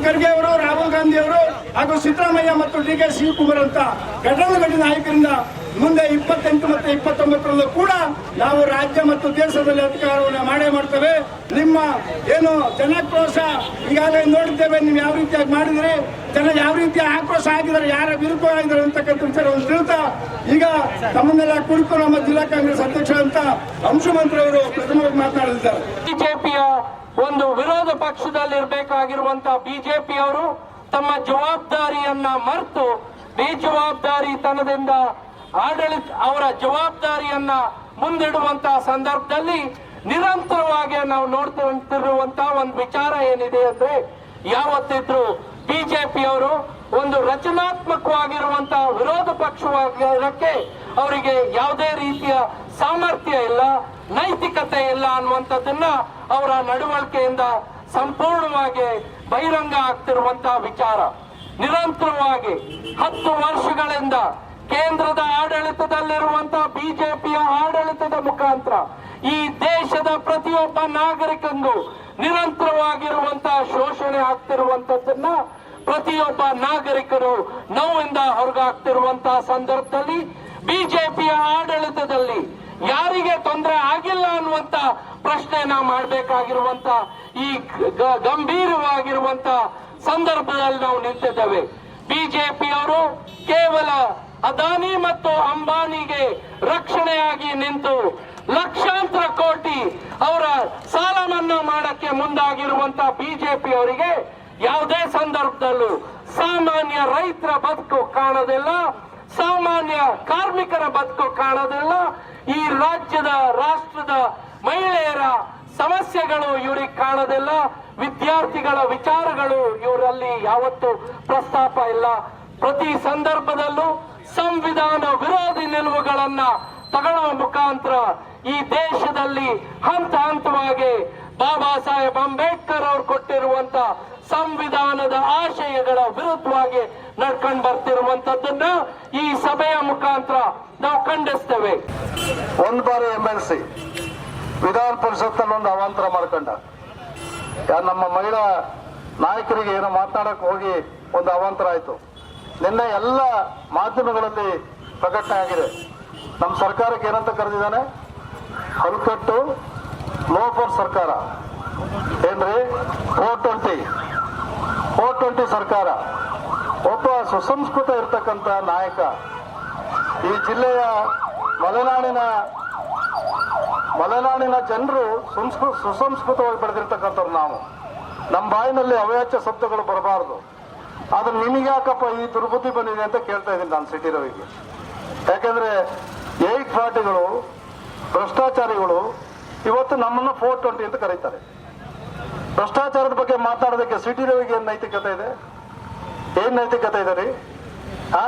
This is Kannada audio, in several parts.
ಖರ್ಗೆ ಅವರು ರಾಹುಲ್ ಗಾಂಧಿ ಅವರು ಹಾಗೂ ಸಿದ್ದರಾಮಯ್ಯ ಮತ್ತು ಡಿ ಕೆ ಶಿವಕುಮಾರ್ ಅಂತ ಘಟನೆ ನಾಯಕರಿಂದ ಮುಂದೆ ಇಪ್ಪತ್ತೆಂಟು ಮತ್ತು ಇಪ್ಪತ್ತೊಂಬತ್ತರಲ್ಲೂ ಕೂಡ ನಾವು ರಾಜ್ಯ ಮತ್ತು ದೇಶದಲ್ಲಿ ಅಧಿಕಾರವನ್ನು ಮಾಡೇ ಮಾಡ್ತೇವೆ. ನಿಮ್ಮ ಏನು ಜನಾಕ್ರೋಶ ಈಗಾಗಲೇ ನೋಡಿದ್ದೇವೆ, ನೀವು ಯಾವ ರೀತಿಯಾಗಿ ಮಾಡಿದರೆ, ಜನ ಯಾವ ರೀತಿ ಆಕ್ರೋಶ ಆಗಿದ್ದಾರೆ, ಯಾರ ವಿರುದ್ಧ ಆಗಿದ್ದಾರೆ ಅಂತಕ್ಕಂಥ ವಿಚಾರವನ್ನು ತಿಳ್ತಾ ಈಗ ತಮ್ಮನ್ನೆಲ್ಲ ಕುರಿತು ನಮ್ಮ ಜಿಲ್ಲಾ ಕಾಂಗ್ರೆಸ್ ಅಧ್ಯಕ್ಷ ಅಂತ ಅಂಶುಮಂತ್ರಿ ಅವರು ಪ್ರಥಮವಾಗಿ ಮಾತನಾಡಲಿದ್ದಾರೆ. ಬಿಜೆಪಿಯ ಒಂದು ವಿರೋಧ ಪಕ್ಷದಲ್ಲಿರ್ಬೇಕಾಗಿರುವಂತ ಬಿಜೆಪಿಯವರು ತಮ್ಮ ಜವಾಬ್ದಾರಿಯನ್ನ ಮರೆತು ಬೇಜವಾಬ್ದಾರಿತನದಿಂದ ಆಡಳಿತ ಅವರ ಜವಾಬ್ದಾರಿಯನ್ನ ಮುಂದಿಡುವಂತಹ ಸಂದರ್ಭದಲ್ಲಿ ನಿರಂತರವಾಗಿ ನಾವು ನೋಡ್ತಿರುವಂತ ಒಂದು ವಿಚಾರ ಏನಿದೆ ಅಂದ್ರೆ ಯಾವತ್ತಿದ್ರು ಬಿಜೆಪಿಯವರು ಒಂದು ರಚನಾತ್ಮಕವಾಗಿರುವಂತಹ ವಿರೋಧ ಪಕ್ಷವಾಗಿರೋಕ್ಕೆ ಅವರಿಗೆ ಯಾವುದೇ ರೀತಿಯ ಸಾಮರ್ಥ್ಯ ಇಲ್ಲ, ನೈತಿಕತೆ ಇಲ್ಲ ಅನ್ನುವಂಥದ್ದನ್ನ ಅವರ ನಡವಳಿಕೆಯಿಂದ ಸಂಪೂರ್ಣವಾಗಿ ಬಹಿರಂಗ ಆಗ್ತಿರುವಂತಹ ವಿಚಾರ. ನಿರಂತರವಾಗಿ ಹತ್ತು ವರ್ಷಗಳಿಂದ ಕೇಂದ್ರದ ಆಡಳಿತದಲ್ಲಿರುವಂತಹ ಬಿಜೆಪಿಯ ಆಡಳಿತದ ಮುಖಾಂತರ ಈ ದೇಶದ ಪ್ರತಿಯೊಬ್ಬ ನಾಗರಿಕಂದು ನಿರಂತರವಾಗಿರುವಂತಹ ಶೋಷಣೆ ಆಗ್ತಿರುವಂತದ್ದನ್ನ ಪ್ರತಿಯೊಬ್ಬ ನಾಗರಿಕರು ನೋವಿಂದ ಹೊರಗಾಗ್ತಿರುವಂತಹ ಸಂದರ್ಭದಲ್ಲಿ ಬಿಜೆಪಿಯ ಆಡಳಿತದಲ್ಲಿ ಯಾರಿಗೆ ತೊಂದರೆ ಆಗಿಲ್ಲ ಅನ್ನುವಂತ ಪ್ರಶ್ನೆಯನ್ನ ಮಾಡಬೇಕಾಗಿರುವಂತ ಈ ಗಂಭೀರವಾಗಿರುವಂತ ಸಂದರ್ಭದಲ್ಲಿ ನಾವು ನಿಂತಿದ್ದೇವೆ. ಬಿಜೆಪಿಯವರು ಕೇವಲ ಅದಾನಿ ಮತ್ತು ಅಂಬಾನಿಗೆ ರಕ್ಷಣೆಯಾಗಿ ನಿಂತು ಲಕ್ಷಾಂತರ ಕೋಟಿ ಅವರ ಸಾಲ ಮನ್ನಾ ಮಾಡಕ್ಕೆ ಮುಂದಾಗಿರುವಂತ ಬಿಜೆಪಿ ಅವರಿಗೆ ಯಾವುದೇ ಸಂದರ್ಭದಲ್ಲೂ ಸಾಮಾನ್ಯ ರೈತರ ಬದುಕು ಕಾಣೋದಿಲ್ಲ, ಸಾಮಾನ್ಯ ಕಾರ್ಮಿಕರ ಬದುಕು ಕಾಣೋದಿಲ್ಲ. ಈ ರಾಜ್ಯದ, ರಾಷ್ಟ್ರದ ಮಹಿಳೆಯರ ಸಮಸ್ಯೆಗಳು ಇವರಿಗೆ ಕಾಣೋದಿಲ್ಲ. ವಿದ್ಯಾರ್ಥಿಗಳ ವಿಚಾರಗಳು ಇವರಲ್ಲಿ ಯಾವತ್ತೂ ಪ್ರಸ್ತಾಪ ಇಲ್ಲ. ಪ್ರತಿ ಸಂದರ್ಭದಲ್ಲೂ ಸಂವಿಧಾನ ವಿರೋಧಿ ನಿಲುವುಗಳನ್ನ ತಗೊಳ್ಳುವ ಮುಖಾಂತರ ಈ ದೇಶದಲ್ಲಿ ಹಂತ ಹಂತವಾಗಿ ಬಾಬಾ ಸಾಹೇಬ್ ಅಂಬೇಡ್ಕರ್ ಅವರು ಕೊಟ್ಟಿರುವಂತ ಸಂವಿಧಾನದ ಆಶಯಗಳ ವಿರುದ್ಧವಾಗಿ ನಡ್ಕೊಂಡು ಬರ್ತಿರುವಂತದ್ದನ್ನ ಈ ಸಭೆಯ ಮುಖಾಂತರ ನಾವು ಖಂಡಿಸ್ತೇವೆ. ಒಂದು ಬಾರಿ ಎಂ ಎಲ್ ಸಿ ವಿಧಾನ ಪರಿಷತ್ನಲ್ಲಿ ಒಂದು ಅವಾಂತರ ಮಾಡ್ಕೊಂಡ. ನಮ್ಮ ಮಹಿಳಾ ನಾಯಕರಿಗೆ ಏನೋ ಮಾತನಾಡಕ್ ಹೋಗಿ ಒಂದು ಅವಾಂತರ ಆಯ್ತು. ನಿನ್ನೆ ಎಲ್ಲ ಮಾಧ್ಯಮಗಳಲ್ಲಿ ಪ್ರಕಟಣೆ ಆಗಿದೆ. ನಮ್ಮ ಸರ್ಕಾರಕ್ಕೆ ಏನಂತ ಕರೆದಿದ್ದಾನೆ? ಹಲ್ಕಟ್ಟು ಲೋಫರ್ ಸರ್ಕಾರ. ಏನ್ರಿ? Four twenty. ಫೋರ್ ಟ್ವೆಂಟಿ ಸರ್ಕಾರ. ಒಬ್ಬ ಸುಸಂಸ್ಕೃತ ಇರ್ತಕ್ಕಂಥ ನಾಯಕ ಈ ಜಿಲ್ಲೆಯ ಮಲೆನಾಡಿನ ಮಲೆನಾಡಿನ ಜನರು ಸಂಸ್ಕೃ, ಸುಸಂಸ್ಕೃತವಾಗಿ ಬೆಳೆದಿರ್ತಕ್ಕಂಥವ್ರು ನಾವು. ನಮ್ಮ ಬಾಯಿನಲ್ಲಿ ಅವ್ಯಾಚ್ಯ ಶಬ್ದಗಳು ಬರಬಾರ್ದು. ಆದ್ರೆ ನಿಮಗೆ ಯಾಕಪ್ಪ ಈ ದುರ್ಬುದ್ಧಿ ಬಂದಿದೆ ಅಂತ ಕೇಳ್ತಾ ಇದ್ದೀನಿ ನಾನು ಸಿಟಿ ರವಿಗೆ. ಯಾಕಂದ್ರೆ ಏಟ್ ಪಾರ್ಟಿಗಳು, ಭ್ರಷ್ಟಾಚಾರಿಗಳು ಇವತ್ತು ನಮ್ಮನ್ನು ಫೋರ್ ಟ್ವೆಂಟಿ ಅಂತ ಕರೀತಾರೆ. ಭ್ರಷ್ಟಾಚಾರದ ಬಗ್ಗೆ ಮಾತಾಡೋದಕ್ಕೆ ಸಿಟಿ ರವಿಗೆ ಏನ್ ನೈತಿಕತೆ ಇದೆ? ಏನ್ ನೈತಿಕತೆ ಇದೆ ರೀ? ಆ?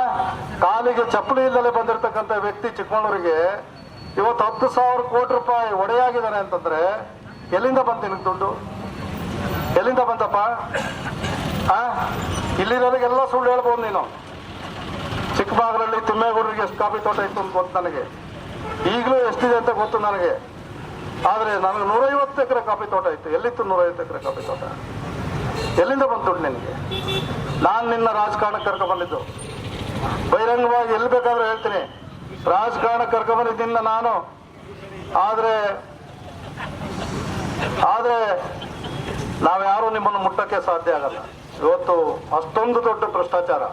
ಕಾಲಿಗೆ ಚಪ್ಪಲಿ ಇಲ್ಲದೆ ಬಂದಿರತಕ್ಕಂತ ವ್ಯಕ್ತಿ ಚಿಕ್ಕಮಗಳೂರಿಗೆ ಇವತ್ತು ಹತ್ತು ಸಾವಿರ ಕೋಟಿ ರೂಪಾಯಿ ಒಡೆಯಾಗಿದ್ದಾನೆ ಅಂತಂದ್ರೆ ಎಲ್ಲಿಂದ ಬಂತ ದುಡ್ಡು? ಎಲ್ಲಿಂದ ಬಂತಪ್ಪ? ಆ? ಇಲ್ಲಿರೋರಿಗೆಲ್ಲ ಸುಳ್ಳು ಹೇಳ್ಬೋದು ನೀನು. ಚಿಕ್ಕಬಾಗಲಲ್ಲಿ ತಿಮ್ಮೇಗೌಡರಿಗೆ ಎಷ್ಟು ಕಾಫಿ ತೋಟ ಇತ್ತು ಅಂತ ಗೊತ್ತು ನನಗೆ. ಈಗಲೂ ಎಷ್ಟಿದೆ ಅಂತ ಗೊತ್ತು ನನಗೆ. ಆದರೆ ನನಗೆ ನೂರೈವತ್ತು ಎಕರೆ ಕಾಫಿ ತೋಟ ಇತ್ತು. ಎಲ್ಲಿತ್ತು ನೂರೈವತ್ತು ಎಕರೆ ಕಾಫಿ ತೋಟ? ಎಲ್ಲಿಂದ ಬಂತು ನಿನಗೆ? ನಾನು ನಿನ್ನ ರಾಜಕಾರಣಕ್ಕೆ ಕರ್ಕೊಂಡ್ಬಂದಿದ್ದು ಬಂದಿದ್ದು. ಬಹಿರಂಗವಾಗಿ ಎಲ್ಲಿ ಬೇಕಾದ್ರೂ ಹೇಳ್ತೀನಿ. ರಾಜಕಾರಣಕ್ಕೆ ಕರ್ಕೊ ನಾನು ನಾನು. ಆದರೆ ನಾವು ನಾವ್ಯಾರು ನಿಮ್ಮನ್ನು ಮುಟ್ಟಕ್ಕೆ ಸಾಧ್ಯ ಆಗಲ್ಲ. ಇವತ್ತು ಅಷ್ಟೊಂದು ದೊಡ್ಡ ಭ್ರಷ್ಟಾಚಾರ.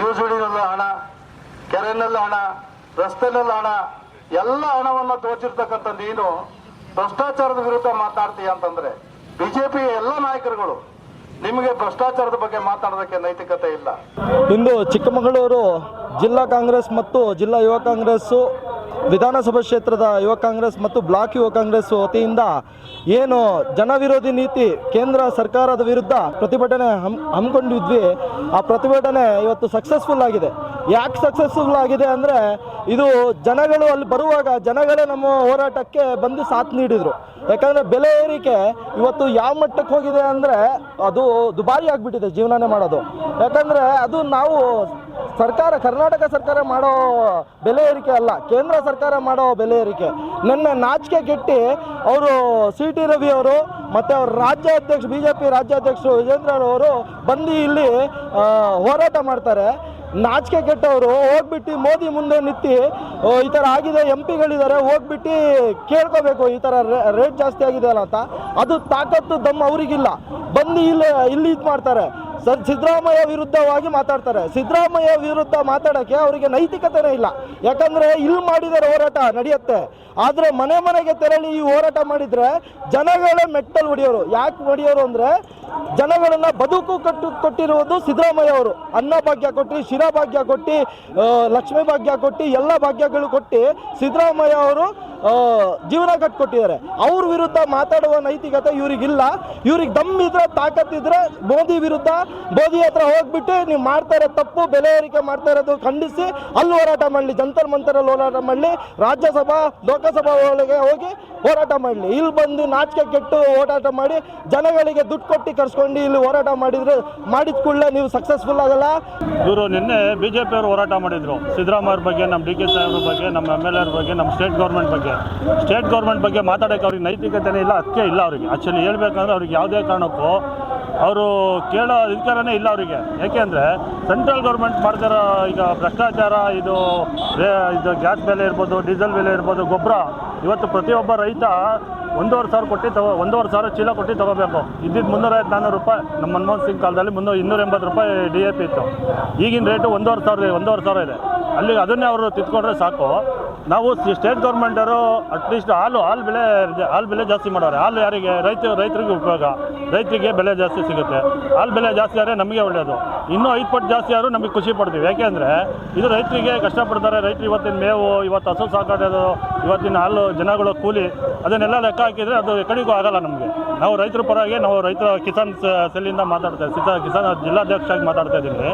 ಯೂಸುಡಿನಲ್ಲಿ ಹಣ, ಕೆರೆನಲ್ಲಿ ಹಣ, ರಸ್ತೆನಲ್ಲಿ ಹಣ, ಎಲ್ಲ ಹಣವನ್ನು ದೋಚಿರ್ತಕ್ಕಂಥ ನೀನು ಭ್ರಷ್ಟಾಚಾರದ ವಿರುದ್ಧ ಮಾತಾಡ್ತೀಯ ಅಂತಂದ್ರೆ ಬಿಜೆಪಿಯ ಎಲ್ಲ ನಾಯಕರುಗಳು ನಿಮಗೆ ಭ್ರಷ್ಟಾಚಾರದ ಬಗ್ಗೆ ಮಾತಾಡೋದಕ್ಕೆ ನೈತಿಕತೆ ಇಲ್ಲ. ಇಂದು ಚಿಕ್ಕಮಗಳೂರು ಜಿಲ್ಲಾ ಕಾಂಗ್ರೆಸ್ ಮತ್ತು ಜಿಲ್ಲಾ ಯುವ ಕಾಂಗ್ರೆಸ್ಸು ವಿಧಾನಸಭಾ ಕ್ಷೇತ್ರದ ಯುವ ಕಾಂಗ್ರೆಸ್ ಮತ್ತು ಬ್ಲಾಕ್ ಯುವ ಕಾಂಗ್ರೆಸ್ ವತಿಯಿಂದ ಏನು ಜನವಿರೋಧಿ ನೀತಿ ಕೇಂದ್ರ ಸರ್ಕಾರದ ವಿರುದ್ಧ ಪ್ರತಿಭಟನೆ ಹಮ್, ಹಮ್ಮಿಕೊಂಡಿದ್ವಿ. ಆ ಪ್ರತಿಭಟನೆ ಇವತ್ತು ಸಕ್ಸಸ್ಫುಲ್ ಆಗಿದೆ. ಯಾಕೆ ಸಕ್ಸಸ್ಫುಲ್ ಆಗಿದೆ ಅಂದರೆ ಇದು ಜನಗಳು ಅಲ್ಲಿ ಬರುವಾಗ ಜನಗಳೇ ನಮ್ಮ ಹೋರಾಟಕ್ಕೆ ಬಂದು ಸಾಥ್ ನೀಡಿದರು. ಯಾಕಂದರೆ ಬೆಲೆ ಏರಿಕೆ ಇವತ್ತು ಯಾವ ಮಟ್ಟಕ್ಕೆ ಹೋಗಿದೆ ಅಂದರೆ ಅದು ದುಬಾರಿ ಆಗಿಬಿಟ್ಟಿದೆ ಜೀವನನೇ ಮಾಡೋದು. ಯಾಕಂದರೆ ಅದು ನಾವು ಸರ್ಕಾರ, ಕರ್ನಾಟಕ ಸರ್ಕಾರ ಮಾಡೋ ಬೆಲೆ ಏರಿಕೆ ಅಲ್ಲ, ಕೇಂದ್ರ ಸರ್ಕಾರ ಮಾಡೋ ಬೆಲೆ ಏರಿಕೆ. ನನ್ನ ನಾಚಿಕೆ ಗೆಟ್ಟಿ ಅವರು ಸಿ ಟಿ ರವಿ ಅವರು ಮತ್ತು ಅವ್ರ ರಾಜ್ಯಾಧ್ಯಕ್ಷ ಬಿ ಜೆ ಪಿ ರಾಜ್ಯಾಧ್ಯಕ್ಷರು ವಿಜೇಂದ್ರ ಅವರು ಬಂದು ಇಲ್ಲಿ ಹೋರಾಟ ಮಾಡ್ತಾರೆ. ನಾಚಿಕೆ ಕೆಟ್ಟವರು, ಹೋಗ್ಬಿಟ್ಟು ಮೋದಿ ಮುಂದೆ ನಿತ್ತಿ ಈ ಥರ ಆಗಿದೆ, ಎಂ ಪಿಗಳಿದ್ದಾರೆ, ಹೋಗ್ಬಿಟ್ಟು ಕೇಳ್ಕೋಬೇಕು, ಈ ಥರ ರೇಟ್ ಜಾಸ್ತಿ ಆಗಿದೆ ಅಲ್ಲ ಅಂತ. ಅದು ತಾಕತ್ತು ದಮ್ ಅವರಿಗಿಲ್ಲ. ಬಂದು ಇಲ್ಲಿ ಇಲ್ಲಿ ಇದು ಮಾಡ್ತಾರೆ. ಸರ್ ಸಿದ್ದರಾಮಯ್ಯ ವಿರುದ್ಧವಾಗಿ ಮಾತಾಡ್ತಾರೆ. ಸಿದ್ದರಾಮಯ್ಯ ವಿರುದ್ಧ ಮಾತಾಡೋಕ್ಕೆ ಅವರಿಗೆ ನೈತಿಕತೆನೇ ಇಲ್ಲ. ಯಾಕಂದರೆ ಇಲ್ಲಿ ಮಾಡಿದರೆ ಹೋರಾಟ ನಡೆಯುತ್ತೆ. ಆದರೆ ಮನೆ ಮನೆಗೆ ತೆರಳಿ ಈ ಹೋರಾಟ ಮಾಡಿದರೆ ಜನಗಳೇ ಮೆಟ್ಟಲ್ ಹೊಡೆಯೋರು. ಯಾಕೆ ಹೊಡೆಯೋರು ಅಂದರೆ ಜನಗಳನ್ನ ಬದುಕು ಕಟ್ಟು ಕೊಟ್ಟಿರುವುದು ಸಿದ್ದರಾಮಯ್ಯ ಅವರು. ಅನ್ನ ಭಾಗ್ಯ ಕೊಟ್ಟು, ಶಿರಾ ಭಾಗ್ಯ ಕೊಟ್ಟು ಲಕ್ಷ್ಮೀ ಭಾಗ್ಯ ಕೊಟ್ಟು, ಎಲ್ಲ ಭಾಗ್ಯಗಳು ಕೊಟ್ಟು ಸಿದ್ದರಾಮಯ್ಯ ಅವರು ಜೀವನ ಕಟ್ಕೊಟ್ಟಿದ್ದಾರೆ. ಅವ್ರ ವಿರುದ್ಧ ಮಾತಾಡುವ ನೈತಿಕತೆ ಇವ್ರಿಗಿಲ್ಲ. ಇವ್ರಿಗೆ ದಮ್ ಇದ್ರೆ ತಾಕತ್ತಿದ್ರೆ ಮೋದಿ ವಿರುದ್ಧ, ಮೋದಿ ಹತ್ರ ಹೋಗ್ಬಿಟ್ಟು ನೀವು ಮಾಡ್ತಾ ತಪ್ಪು, ಬೆಲೆ ಏರಿಕೆ ಮಾಡ್ತಾ ಇರೋದು ಖಂಡಿಸಿ, ಅಲ್ಲಿ ಹೋರಾಟ ಮಾಡಲಿ, ಜಂತರ್ ಮಂತರಲ್ಲಿ ಹೋರಾಟ ಮಾಡಲಿ, ರಾಜ್ಯಸಭಾ, ಲೋಕಸಭಾ ಒಳಗೆ ಹೋಗಿ ಹೋರಾಟ ಮಾಡಲಿ. ಇಲ್ಲಿ ಬಂದು ನಾಚಿಕೆ ಕೆಟ್ಟು ಹೋರಾಟ ಮಾಡಿ ಜನಗಳಿಗೆ ದುಡ್ಡು ಕೊಟ್ಟು ಕರ್ಸ್ಕೊಂಡು ಇಲ್ಲಿ ಹೋರಾಟ ಮಾಡಿದ್ರೆ ಮಾಡಿದ ಕೂಡಲೇ ನೀವು ಸಕ್ಸಸ್ಫುಲ್ ಆಗಲ್ಲ. ಇವರು ನಿನ್ನೆ ಬಿ ಜೆ ಹೋರಾಟ ಮಾಡಿದರು. ಸಿದ್ದರಾಮಯ್ಯ ಬಗ್ಗೆ, ನಮ್ಮ ಡಿ ಕೆ ಸಾಹೇಬ್ರ ಬಗ್ಗೆ, ನಮ್ಮ ಎಂ ಎಲ್ ಎರ್ ಬಗ್ಗೆ, ನಮ್ಮ ಸ್ಟೇಟ್ ಗೌರ್ಮೆಂಟ್ ಬಗ್ಗೆ. ಸ್ಟೇಟ್ ಗೌರ್ಮೆಂಟ್ ಬಗ್ಗೆ ಮಾತಾಡೋಕ್ಕೆ ಅವ್ರಿಗೆ ನೈತಿಕತೆನೇ ಇಲ್ಲ ಅದಕ್ಕೆ ಇಲ್ಲ ಅವರಿಗೆ. ಆ್ಯಕ್ಚುಲಿ ಹೇಳ್ಬೇಕಂದ್ರೆ ಅವ್ರಿಗೆ ಯಾವುದೇ ಕಾರಣಕ್ಕೂ ಅವರು ಕೇಳೋ ಅಧಿಕಾರನೇ ಇಲ್ಲ ಅವರಿಗೆ. ಯಾಕೆಂದರೆ ಸೆಂಟ್ರಲ್ ಗೌರ್ಮೆಂಟ್ ಮಾಡ್ತಿರೋ ಈಗ ಭ್ರಷ್ಟಾಚಾರ, ಇದು ಇದು ಗ್ಯಾಸ್ ಬೆಲೆ ಇರ್ಬೋದು ಡೀಸೆಲ್ ಬೆಲೆ ಇರ್ಬೋದು, ಗೊಬ್ಬರ. ಇವತ್ತು ಪ್ರತಿಯೊಬ್ಬ ರೈತ ಒಂದೂವರೆ ಸಾವಿರ ಕೊಟ್ಟು ತಗೋ, ಒಂದೂವರೆ ಸಾವಿರ ಚೀಲ ಕೊಟ್ಟು ತಗೋಬೇಕು. ಇದ್ದಿದ್ದು ಮುನ್ನೂರೈವತ್ತು ನಾನ್ನೂರು ರೂಪಾಯಿ ನಮ್ಮ ಮನಮೋಹನ್ ಸಿಂಗ್ ಕಾಲದಲ್ಲಿ ಮುನ್ನೂರ ಇನ್ನೂರ ಎಂಬತ್ತು ರೂಪಾಯಿ ಡಿ ಎ ಪಿ ಇತ್ತು. ಈಗಿನ ರೇಟು ಒಂದೂವರೆ ಸಾವಿರ ಒಂದೂವರೆ ಸಾವಿರ ಇದೆ. ಅಲ್ಲಿ ಅದನ್ನೇ ಅವರು ತಿದ್ಕೊಂಡ್ರೆ ಸಾಕು. ನಾವು ಸ್ಟೇಟ್ ಗೌರ್ಮೆಂಟವರು ಅಟ್ಲೀಸ್ಟ್ ಹಾಲು ಹಾಲು ಬೆಲೆ ಹಾಲು ಬೆಲೆ ಜಾಸ್ತಿ ಮಾಡೋರೆ. ಹಾಲು ಯಾರಿಗೆ? ರೈತ ರೈತರಿಗೆ ಉಪಯೋಗ. ರೈತರಿಗೆ ಬೆಲೆ ಜಾಸ್ತಿ ಸಿಗುತ್ತೆ. ಹಾಲು ಬೆಲೆ ಜಾಸ್ತಿ ಆದರೆ ನಮಗೆ ಒಳ್ಳೆಯದು ಇನ್ನೂ ಐದು ಪಟ್ಟು ಜಾಸ್ತಿ ಆದರೂ ನಮಗೆ ಖುಷಿ ಪಡ್ತೀವಿ. ಯಾಕೆಂದರೆ ಇದು ರೈತರಿಗೆ ಕಷ್ಟಪಡ್ತಾರೆ. ರೈತರು ಇವತ್ತಿನ ಮೇವು, ಇವತ್ತು ಹಸು ಸಾಕಾಡೋದು ಇವತ್ತಿನ ಹಾಲು ಜನಗಳು ಕೂಲಿ, ಅದನ್ನೆಲ್ಲ ಲೆಕ್ಕ ಹಾಕಿದರೆ ಅದು ಕಡೆಗೂ ಆಗಲ್ಲ ನಮಗೆ. ನಾವು ರೈತರ ಪರವಾಗಿ ನಾವು ರೈತರ ಕಿಸಾನ್ ಸೆಲ್ಲಿಂದ ಮಾತಾಡ್ತಾ ಇದ್ದೀವಿ. ಕಿಸಾನ್ ಜಿಲ್ಲಾಧ್ಯಕ್ಷರಾಗಿ ಮಾತಾಡ್ತಾ ಇದ್ದೀನಿ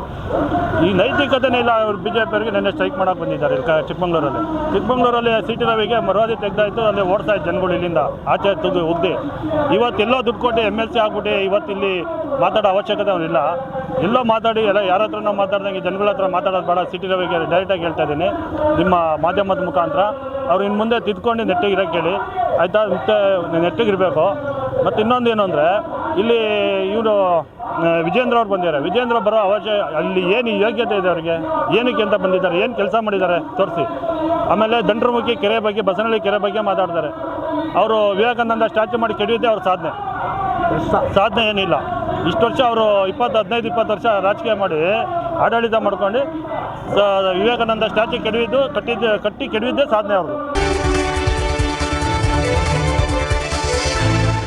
ಈ ನೈತಿಕತೆನೇ ಇಲ್ಲ, ಅವ್ರು ಬಿ ಜೆ ಪಿಯವರಿಗೆ ನೆನ್ನೆ ಸ್ಟ್ರೈಕ್ ಮಾಡೋಕೆ ಬಂದಿದ್ದಾರೆ ಇಲ್ಲಿ ಚಿಕ್ಕಮಂಗ್ಳೂರಲ್ಲಿ. ಚಿಕ್ಕಮಂಗ್ಳೂರಲ್ಲಿ ಸಿಟಿ ರವಿಗೆ ಮರವಾದಿ ತೆಗ್ದಾಯ್ತು ಅಲ್ಲಿ ಓಡ್ತಾ ಇದ್ದ ಜನಗಳು ಇಲ್ಲಿಂದ ಆಚೆ ತುಗಿ ಉಗ್ದಿ ಇವತ್ತೆಲ್ಲೋ ದುಡ್ಡು ಕೊಟ್ಟು ಎಂ ಎಲ್ ಸಿ ಆಗ್ಬಿಟ್ಟು ಇವತ್ತಿಲ್ಲಿ ಮಾತಾಡೋ ಅವಶ್ಯಕತೆ ಅವನಿಲ್ಲ ಎಲ್ಲೋ ಮಾತಾಡಿ, ಎಲ್ಲ ಯಾರ ಹತ್ರನೋ ಮಾತಾಡ್ದಂಗೆ ಜನಗಳ ಹತ್ರ ಮಾತಾಡೋದು ಬೇಡ. ಸಿಟಿ ರವಿಗೆ ಡೈರೆಕ್ಟಾಗಿ ಹೇಳ್ತಾ ಇದ್ದೀನಿ. ನಿಮ್ಮ ಮಾಧ್ಯಮದ ಮುಖಾಂತರ ಅವ್ರು ಇನ್ನು ಮುಂದೆ ತಿದ್ಕೊಂಡು ನೆಟ್ಟಿಗೆ ಇರೋಕ್ಕೆ ಹೇಳಿ ಆಯಿತಾ? ಮತ್ತೆ ನೆಟ್ಟಿಗಿರಬೇಕು ಮತ್ತು ಇನ್ನೊಂದು ಏನು ಅಂದರೆ ಇಲ್ಲಿ ಇವರು ವಿಜೇಂದ್ರ ಅವ್ರು ಬಂದಿದ್ದಾರೆ ವಿಜೇಂದ್ರ ಬರೋ ಅವಶ್ಯ, ಅಲ್ಲಿ ಏನು ಯೋಗ್ಯತೆ ಇದೆ ಅವರಿಗೆ? ಏನಕ್ಕೆ ಅಂತ ಬಂದಿದ್ದಾರೆ? ಏನು ಕೆಲಸ ಮಾಡಿದ್ದಾರೆ? ತೋರಿಸಿ. ಆಮೇಲೆ ದಂಡ್ರಮುಖಿ ಕೆರೆ ಬಗ್ಗೆ, ಬಸನಹಳ್ಳಿ ಕೆರೆ ಬಗ್ಗೆ ಮಾತಾಡ್ತಾರೆ. ಅವರು ವಿವೇಕಾನಂದ ಸ್ಟ್ಯಾಚ್ಯೂ ಮಾಡಿ ಕೆಡಿಯುತ್ತೆ ಅವ್ರ ಸಾಧನೆ. ಸಾಧನೆ ಏನಿಲ್ಲ. ಇಷ್ಟು ವರ್ಷ ಅವರು ಇಪ್ಪತ್ತು ಹದಿನೈದು, ಇಪ್ಪತ್ತು ವರ್ಷ ರಾಜಕೀಯ ಮಾಡಿ ಆಡಳಿತ ಮಾಡ್ಕೊಂಡು ವಿವೇಕಾನಂದ ಸ್ಟ್ಯಾಚ್ಯೂ ಕೆಡವಿದ್ದು ಕಟ್ಟಿದ್ದು, ಕಟ್ಟಿ ಕೆಡವಿದ್ದೇ ಸಾಧನೆ ಅವ್ರದ್ದು